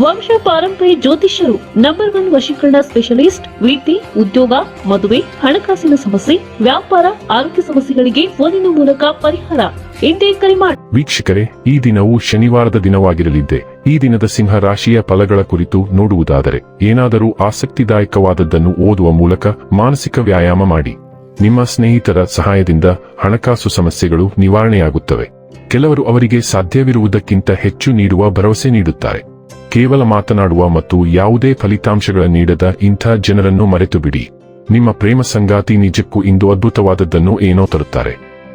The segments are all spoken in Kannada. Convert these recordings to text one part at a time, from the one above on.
ವಂಶ ಪಾರಂಪರ್ಯ ಜ್ಯೋತಿಷ್ಯರು ನಂಬರ್ ಒನ್ ವಶೀಕರಣ ಸ್ಪೆಷಲಿಸ್ಟ್ ವೃತ್ತಿ ಉದ್ಯೋಗ, ಮದುವೆ, ಹಣಕಾಸಿನ ಸಮಸ್ಯೆ, ವ್ಯಾಪಾರ, ಆರೋಗ್ಯ ಸಮಸ್ಯೆಗಳಿಗೆ ಫೋನಿನ ಮೂಲಕ ಪರಿಹಾರ. ಇಂದೇ ಕರೆ ಮಾಡಿ ವೀಕ್ಷಕರೇ, ಈ ದಿನವು ಶನಿವಾರದ ದಿನವಾಗಿರಲಿದ್ದೆ. ಈ ದಿನದ ಸಿಂಹ ರಾಶಿಯ ಫಲಗಳ ಕುರಿತು ನೋಡುವುದಾದರೆ, ಏನಾದರೂ ಆಸಕ್ತಿದಾಯಕವಾದದ್ದನ್ನು ಓದುವ ಮೂಲಕ ಮಾನಸಿಕ ವ್ಯಾಯಾಮ ಮಾಡಿ. ನಿಮ್ಮ ಸ್ನೇಹಿತರ ಸಹಾಯದಿಂದ ಹಣಕಾಸು ಸಮಸ್ಯೆಗಳು ನಿವಾರಣೆಯಾಗುತ್ತವೆ. ಕೆಲವರು ಅವರಿಗೆ ಸಾಧ್ಯವಿರುವುದಕ್ಕಿಂತ ಹೆಚ್ಚು ನೀಡುವ ಭರವಸೆ ನೀಡುತ್ತಾರೆ. ಕೇವಲ ಮಾತನಾಡುವ ಮತ್ತು ಯಾವುದೇ ಫಲಿತಾಂಶಗಳ ನೀಡದ ಇಂಥ ಜನರನ್ನು ಮರೆತು ಬಿಡಿ ನಿಮ್ಮ ಪ್ರೇಮ ಸಂಗಾತಿ ನಿಜಕ್ಕೂ ಇಂದು ಅದ್ಭುತವಾದದ್ದನ್ನು ಏನೋ ತರುತ್ತಾರೆ.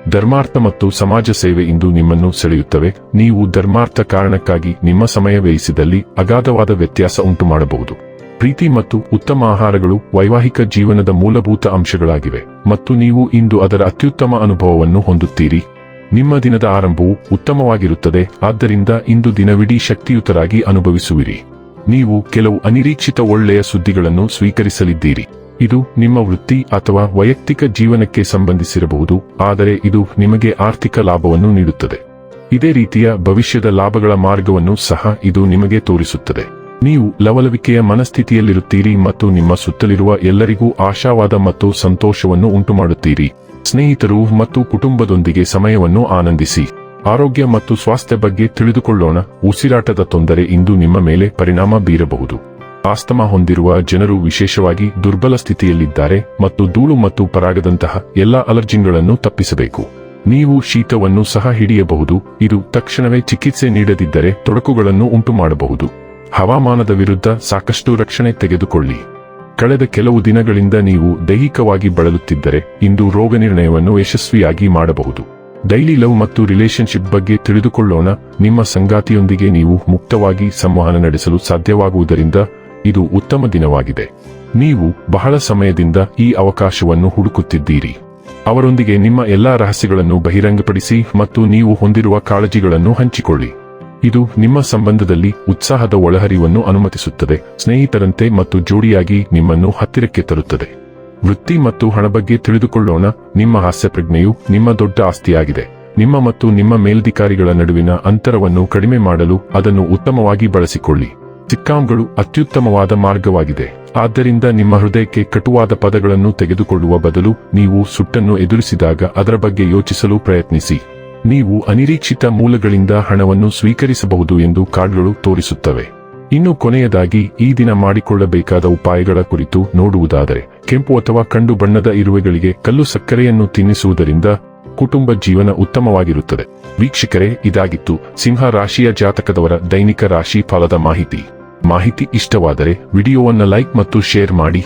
ಧರ್ಮಾರ್ಥ ಮತ್ತು ಸಮಾಜ ಸೇವೆ ಇಂದು ನಿಮ್ಮನ್ನು ಸೆಳೆಯುತ್ತವೆ. ನೀವು ಧರ್ಮಾರ್ಥ ಕಾರಣಕ್ಕಾಗಿ ನಿಮ್ಮ ಸಮಯ ವ್ಯಯಿಸಿದಲ್ಲಿ ಅಗಾಧವಾದ ವ್ಯತ್ಯಾಸ ಉಂಟು ಮಾಡಬಹುದು ಪ್ರೀತಿ ಮತ್ತು ಉತ್ತಮ ಆಹಾರಗಳು ವೈವಾಹಿಕ ಜೀವನದ ಮೂಲಭೂತ ಅಂಶಗಳಾಗಿವೆ. ಮತ್ತು ನೀವು ಇಂದು ಅದರ ಅತ್ಯುತ್ತಮ ಅನುಭವವನ್ನು ಹೊಂದುತ್ತೀರಿ. ನಿಮ್ಮ ದಿನದ ಆರಂಭವು ಉತ್ತಮವಾಗಿರುತ್ತದೆ. ಆದ್ದರಿಂದ ಇಂದು ದಿನವಿಡೀ ಶಕ್ತಿಯುತರಾಗಿ ಅನುಭವಿಸುವಿರಿ. ನೀವು ಕೆಲವು ಅನಿರೀಕ್ಷಿತ ಒಳ್ಳೆಯ ಸುದ್ದಿಗಳನ್ನು ಸ್ವೀಕರಿಸಲಿದ್ದೀರಿ. ಇದು ನಿಮ್ಮ ವೃತ್ತಿ ಅಥವಾ ವೈಯಕ್ತಿಕ ಜೀವನಕ್ಕೆ ಸಂಬಂಧಿಸಿರಬಹುದು, ಆದರೆ ಇದು ನಿಮಗೆ ಆರ್ಥಿಕ ಲಾಭವನ್ನು ನೀಡುತ್ತದೆ. ಇದೇ ರೀತಿಯ ಭವಿಷ್ಯದ ಲಾಭಗಳ ಮಾರ್ಗವನ್ನು ಸಹ ಇದು ನಿಮಗೆ ತೋರಿಸುತ್ತದೆ. ನೀವು ಲವಲವಿಕೆಯ ಮನಸ್ಥಿತಿಯಲ್ಲಿರುತ್ತೀರಿ ಮತ್ತು ನಿಮ್ಮ ಸುತ್ತಲಿರುವ ಎಲ್ಲರಿಗೂ ಆಶಾವಾದ ಮತ್ತು ಸಂತೋಷವನ್ನು ಉಂಟುಮಾಡುತ್ತೀರಿ. ಸ್ನೇಹಿತರು ಮತ್ತು ಕುಟುಂಬದೊಂದಿಗೆ ಸಮಯವನ್ನು ಆನಂದಿಸಿ. ಆರೋಗ್ಯ ಮತ್ತು ಸ್ವಾಸ್ಥ್ಯ ಬಗ್ಗೆ ತಿಳಿದುಕೊಳ್ಳೋಣ. ಉಸಿರಾಟದ ತೊಂದರೆ ಇಂದು ನಿಮ್ಮ ಮೇಲೆ ಪರಿಣಾಮ ಬೀರಬಹುದು. ಆಸ್ತಮಾ ಹೊಂದಿರುವ ಜನರು ವಿಶೇಷವಾಗಿ ದುರ್ಬಲ ಸ್ಥಿತಿಯಲ್ಲಿದ್ದಾರೆ ಮತ್ತು ಧೂಳು ಮತ್ತು ಪರಾಗದಂತಹ ಎಲ್ಲಾ ಅಲರ್ಜಿಗಳನ್ನು ತಪ್ಪಿಸಬೇಕು. ನೀವು ಶೀತವನ್ನು ಸಹ ಹಿಡಿಯಬಹುದು. ಇದು ತಕ್ಷಣವೇ ಚಿಕಿತ್ಸೆ ನೀಡದಿದ್ದರೆ ತೊಡಕುಗಳನ್ನು ಉಂಟುಮಾಡಬಹುದು. ಹವಾಮಾನದ ವಿರುದ್ಧ ಸಾಕಷ್ಟು ರಕ್ಷಣೆ ತೆಗೆದುಕೊಳ್ಳಿ. ಕಳೆದ ಕೆಲವು ದಿನಗಳಿಂದ ನೀವು ದೈಹಿಕವಾಗಿ ಬಳಲುತ್ತಿದ್ದರೆ, ಇಂದು ರೋಗ ನಿರ್ಣಯವನ್ನು ಯಶಸ್ವಿಯಾಗಿ ಮಾಡಬಹುದು. ಡೈಲಿ ಲವ್ ಮತ್ತು ರಿಲೇಶನ್ಶಿಪ್ ಬಗ್ಗೆ ತಿಳಿದುಕೊಳ್ಳೋಣ. ನಿಮ್ಮ ಸಂಗಾತಿಯೊಂದಿಗೆ ನೀವು ಮುಕ್ತವಾಗಿ ಸಂವಹನ ನಡೆಸಲು ಸಾಧ್ಯವಾಗುವುದರಿಂದ ಇದು ಉತ್ತಮ ದಿನವಾಗಿದೆ. ನೀವು ಬಹಳ ಸಮಯದಿಂದ ಈ ಅವಕಾಶವನ್ನು ಹುಡುಕುತ್ತಿದ್ದೀರಿ. ಅವರೊಂದಿಗೆ ನಿಮ್ಮ ಎಲ್ಲಾ ರಹಸ್ಯಗಳನ್ನು ಬಹಿರಂಗಪಡಿಸಿ ಮತ್ತು ನೀವು ಹೊಂದಿರುವ ಕಾಳಜಿಗಳನ್ನು ಹಂಚಿಕೊಳ್ಳಿ. ಇದು ನಿಮ್ಮ ಸಂಬಂಧದಲ್ಲಿ ಉತ್ಸಾಹದ ಒಳಹರಿವನ್ನು ಅನುಮತಿಸುತ್ತದೆ, ಸ್ನೇಹಿತರಂತೆ ಮತ್ತು ಜೋಡಿಯಾಗಿ ನಿಮ್ಮನ್ನು ಹತ್ತಿರಕ್ಕೆ ತರುತ್ತದೆ. ವೃತ್ತಿ ಮತ್ತು ಹಣ ಬಗ್ಗೆ ತಿಳಿದುಕೊಳ್ಳೋಣ, ನಿಮ್ಮ ಹಾಸ್ಯ ಪ್ರಜ್ಞೆಯು ನಿಮ್ಮ ದೊಡ್ಡ ಆಸ್ತಿಯಾಗಿದೆ. ನಿಮ್ಮ ಮತ್ತು ನಿಮ್ಮ ಮೇಲ್ಧಿಕಾರಿಗಳ ನಡುವಿನ ಅಂತರವನ್ನು ಕಡಿಮೆ ಮಾಡಲು ಅದನ್ನು ಉತ್ತಮವಾಗಿ ಬಳಸಿಕೊಳ್ಳಿ. ಸಿಕ್ಕಾಂಗಳು ಅತ್ಯುತ್ತಮವಾದ ಮಾರ್ಗವಾಗಿದೆ. ಆದ್ದರಿಂದ ನಿಮ್ಮ ಹೃದಯಕ್ಕೆ ಕಟುವಾದ ಪದಗಳನ್ನು ತೆಗೆದುಕೊಳ್ಳುವ ಬದಲು ನೀವು ಸುಟ್ಟನ್ನು ಎದುರಿಸಿದಾಗ ಅದರ ಬಗ್ಗೆ ಯೋಚಿಸಲು ಪ್ರಯತ್ನಿಸಿ. ನೀವು ಅನಿರೀಕ್ಷಿತ ಮೂಲಗಳಿಂದ ಹಣವನ್ನು ಸ್ವೀಕರಿಸಬಹುದು ಎಂದು ಕಾರ್ಡ್ಗಳು ತೋರಿಸುತ್ತವೆ. ಇನ್ನು ಕೊನೆಯದಾಗಿ, ಈ ದಿನ ಮಾಡಿಕೊಳ್ಳಬೇಕಾದ ಉಪಾಯಗಳ ಕುರಿತು ನೋಡುವುದಾದರೆ, ಕೆಂಪು ಅಥವಾ ಕಂಡು ಬಣ್ಣದ ಇರುವೆಗಳಿಗೆ ಕಲ್ಲು ಸಕ್ಕರೆಯನ್ನು ತಿನ್ನಿಸುವುದರಿಂದ ಕುಟುಂಬ ಜೀವನ ಉತ್ತಮವಾಗಿರುತ್ತದೆ. ವೀಕ್ಷಕರೇ, ಇದಾಗಿತ್ತು ಸಿಂಹ ರಾಶಿಯ ಜಾತಕದವರ ದೈನಿಕ ರಾಶಿ ಫಲದ ಮಾಹಿತಿ. ಮಾಹಿತಿ ಇಷ್ಟವಾದರೆ, ವಿಡಿಯೋವನ್ನು ಲೈಕ್ ಮತ್ತು ಶೇರ್ ಮಾಡಿ.